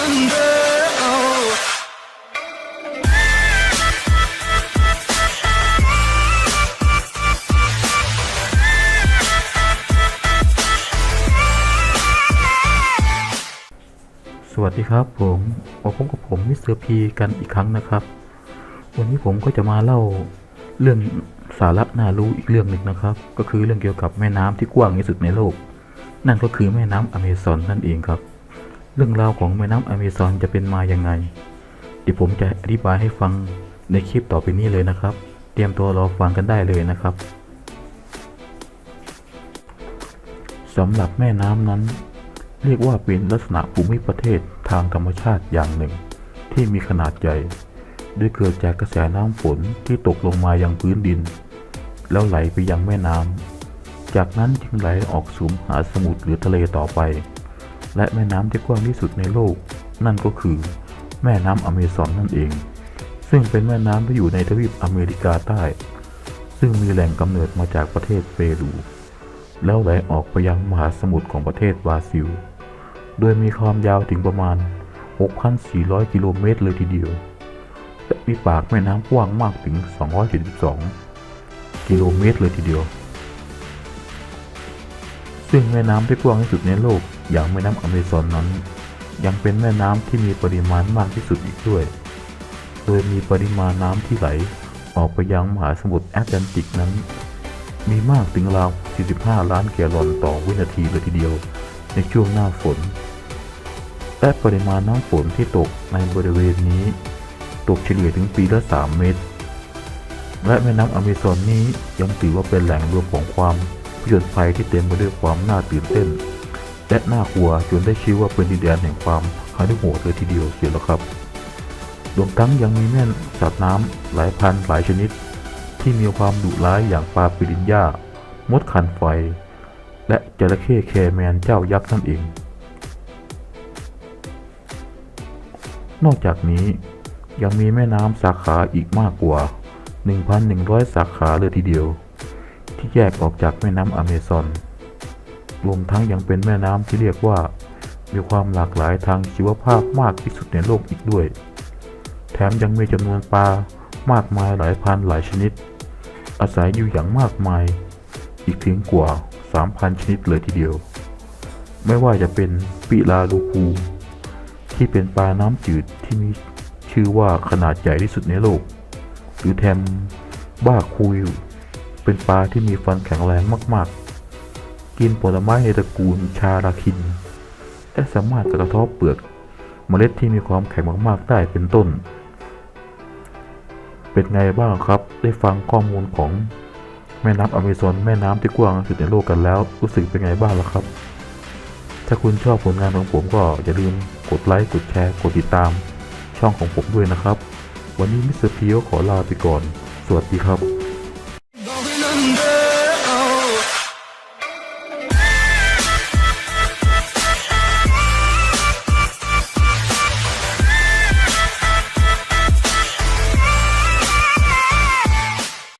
สวัสดีครับผมมาพบกับผมมิสเตอร์พีกันอีกครั้งนะครับ วันนี้ผมก็จะมาเล่าเรื่องสาระน่ารู้อีกเรื่องหนึ่งนะครับ ก็คือเรื่องเกี่ยวกับแม่น้ำที่กว้างที่สุดในโลก นั่นก็คือแม่น้ำอเมซอนนั่นเองครับ เรื่องราวของแม่น้ำอเมซอนจะเป็นมาอยังไงเดี๋ยวผมจะอธิบายให้ฟังในคลิปต่อไปนี้เลยนะครับ เตรียมตัวรอฟังกันได้เลยนะครับสำหรับแม่น้ำนั้น เรียกว่าเป็นลักษณะภูมิประเทศทางธรรมชาติอย่างหนึ่ง ที่มีขนาดใหญ่โดยเกิดจากกระแสน้ำฝนที่ตกลงมายังพื้นดิน แล้วไหลไปยังแม่น้ำจากนั้นจึงไหลออกสู่มหาสมุทรหรือทะเลต่อไป และแม่น้ำที่กว้างที่สุดในโลก นั่นก็คือ แม่น้ำอเมซอนนั่นเอง ซึ่งเป็นแม่น้ำที่อยู่ในทวีปอเมริกาใต้ ซึ่งมีแหล่งกำเนิดมาจากประเทศเปรูแล้วไหลออกไปยังมหาสมุทรของประเทศบราซิล โดยมีความยาวถึงประมาณ 6,400 กิโลเมตรเลยทีเดียว และมีปากแม่น้ำกว้างมากถึง 272 กิโลเมตรเลยทีเดียว ซึ่งแม่น้ำที่กว้างที่สุดในโลก อย่างแม่น้ำอเมซอนนั้น ยังเป็นแม่น้ำที่มีปริมาณมากที่สุดอีกด้วย โดยมีปริมาณน้ำที่ไหลออกไปยังมหาสมุทรแอตแลนติกนั้น มีมากถึงราว 45 ล้านแกลลอนต่อวินาทีเลยทีเดียว ในช่วงหน้าฝน และปริมาณน้ำฝนที่ตกในบริเวณนี้ ตกเฉลี่ยถึงปีละ 3 เมตร และแม่น้ำอเมซอนนี้ยังถือว่าเป็นแหล่งรวมของความผจญภัยที่เต็มไปด้วยความน่าตื่นเต้น และน่ากลัวจนได้ชื่อว่าเป็นดินแดนแห่งความหาดโหดเลยทีเดียวเชียแล้วครับรวมทั้งยังมีแม่สัตว์น้ำหลายพันหลายชนิด ที่มีความดุร้ายอย่างปลาปิรินย่ามดขันไฟ และจระเข้แคแมนเจ้ายักษ์นั่นเอง นอกจากนี้ยังมีแม่น้ำสาขาอีกมากกว่า 1,100 สาขาเลยทีเดียว ที่แยกออกจากแม่น้ำอเมซอน รวมทั้งยังเป็นแม่น้ำที่เรียกว่า มีความหลากหลายทางชีวภาพมากที่สุดในโลกอีกด้วย แถมยังมีจำนวนปลามากมายหลายพันหลายชนิด อาศัยอยู่อย่างมากมาย อีกถึงกว่า 3,000 ชนิดเลยทีเดียว ไม่ว่าจะเป็นปิลาลูคูที่เป็นปลาน้ำจืดที่มีชื่อว่าขนาดใหญ่ที่สุดในโลก หรือแทมบ้าคุย เป็นปลาที่มีฟันแข็งแรงมากๆ กินผลไม้ในตระกูลชาราคิน และสามารถกระทบเปลือกเมล็ดที่มีความแข็งมากๆได้เป็นต้น เป็นไงบ้างครับ ได้ฟังข้อมูลของแม่น้ำอเมซอนแม่น้ำที่กว้างที่สุดในโลกกันแล้ว รู้สึกเป็นไงบ้างล่ะครับ ถ้าคุณชอบผลงานของผมก็อย่าลืมกดไลค์ กดแชร์ กดติดตาม ช่องของผมด้วยนะครับ วันนี้มิสเตอร์พีก็ขอลาไปก่อน สวัสดีครับ